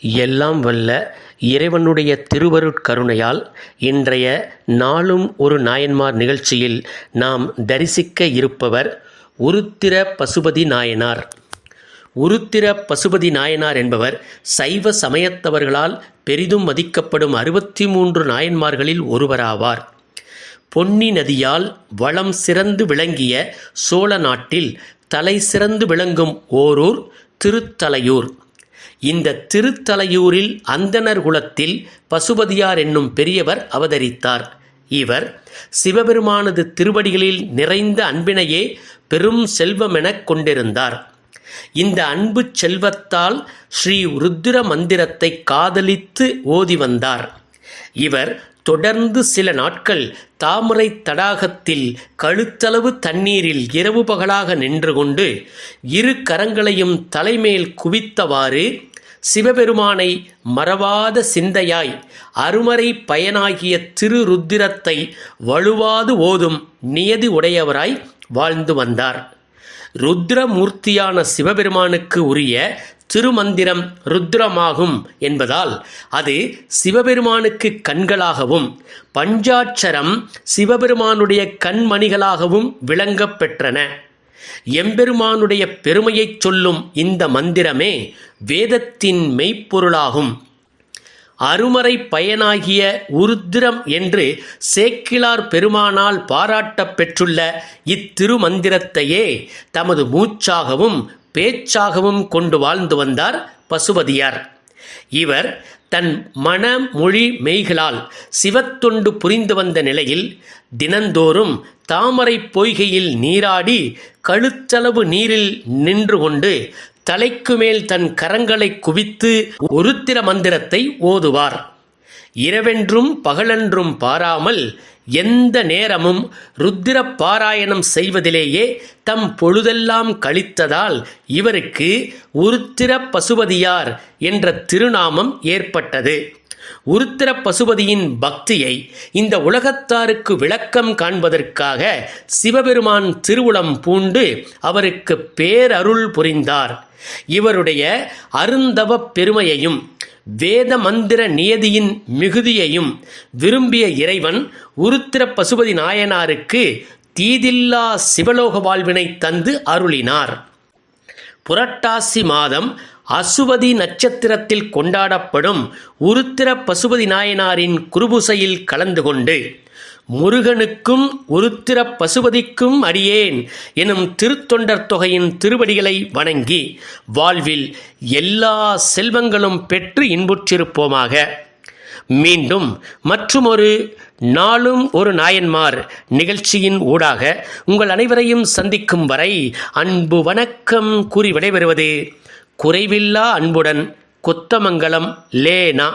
எல்லாம் வல்ல இறைவனுடைய திருவருட்கருணையால் இன்றைய நாளும் ஒரு நாயன்மார் நிகழ்ச்சியில் நாம் தரிசிக்க இருப்பவர் உருத்திர பசுபதி நாயனார். உருத்திர பசுபதி நாயனார் என்பவர் சைவ சமயத்தவர்களால் பெரிதும் மதிக்கப்படும் அறுபத்தி மூன்று நாயன்மார்களில் ஒருவராவார். பொன்னி நதியால் வளம் சிறந்து விளங்கிய சோழ நாட்டில் தலை சிறந்து விளங்கும் ஓரூர் திருத்தலையூர். இந்த திருத்தலையூரில் அந்தணர் குலத்தில் பசுபதியார் என்னும் பெரியவர் அவதரித்தார். இவர் சிவபெருமானது திருவடிகளில் நிறைந்த அன்பினையே பெரும் செல்வமெனக் கொண்டிருந்தார். இந்த அன்பு செல்வத்தால் ஸ்ரீ ருத்திர மந்திரத்தை காதலித்து ஓதி வந்தார். இவர் தொடர்ந்து சில நாட்கள் தாமரை தடாகத்தில் கழுத்தளவு தண்ணீரில் இரவு பகலாக நின்று கொண்டு இரு கரங்களையும் தலைமேல் குவித்தவாறு சிவபெருமானை மறவாத சிந்தையாய் அருமறை பயனாகிய திரு ருத்திரத்தை வலுவாது ஓதும் நியதி உடையவராய் வாழ்ந்து வந்தார். ருத்ரமூர்த்தியான சிவபெருமானுக்கு உரிய திருமந்திரம் ருத்ரமாகும் என்பதால் அது சிவபெருமானுக்கு கண்களாகவும் பஞ்சாட்சரம் சிவபெருமானுடைய கண்மணிகளாகவும் விளங்கப் பெற்றன எம்பெருமானுடைய பெருமையைச் சொல்லும் இந்த மந்திரமே வேதத்தின் மெய்ப்பொருளாகும். அருமறை பயனாகிய உருத்திரம் என்று சேக்கிலார் பெருமானால் பாராட்டப் பெற்றுள்ள இத்திருமந்திரத்தையே தமது மூச்சாகவும் பேச்சாகவும் கொண்டு வாழ்ந்து வந்தார் பசுபதியார். இவர் தன் மன மொழி மெய்களால் சிவத்தொண்டு புரிந்து வந்த நிலையில் தினந்தோறும் தாமரை பொய்கையில் நீராடி கழுத்தளவு நீரில் நின்று கொண்டு தலைக்கு மேல் தன் கரங்களை குவித்து உருத்திர மந்திரத்தை ஓதுவார். இரவென்றும் பகலென்றும் பாராமல் எந்த நேரமும் ருத்திர பாராயணம் செய்வதிலேயே தம் பொழுதெல்லாம் கழித்ததால் இவருக்கு உருத்திர பசுபதியார் என்ற திருநாமம் ஏற்பட்டது. உருத்திர பசுபதியின் பக்தியை இந்த உலகத்தாருக்கு விளக்கம் காண்பதற்காக சிவபெருமான் திருவுளம் பூண்டு அவருக்கு பேரருள் புரிந்தார். இவருடைய அருந்தவப் பெருமையையும் வேத மந்திர நியதியின் மிகுதியையும் விரும்பிய இறைவன் உருத்திர பசுபதி நாயனாருக்கு தீதில்லா சிவலோக வாழ்வினை தந்து அருளினார். புரட்டாசி மாதம் அசுவதி நட்சத்திரத்தில் கொண்டாடப்படும் உருத்திர பசுபதி நாயனாரின் குருபுசையில் கலந்து கொண்டு முருகனுக்கும் உருத்திர பசுபதிக்கும் அடியேன் எனும் திருத்தொண்டர் தொகையின் திருவடிகளை வணங்கி வாழ்வில் எல்லா செல்வங்களும் பெற்று இன்புற்றிருப்போமாக. மீண்டும் மற்றுமொரு நாளும் ஒரு நாயன்மார் நிகழ்ச்சியின் ஊடாக உங்கள் அனைவரையும் சந்திக்கும் வரை அன்பு வணக்கம் கூறி விடைபெறுவது குறைவில்லா அன்புடன் கொத்தமங்கலம் லேனா.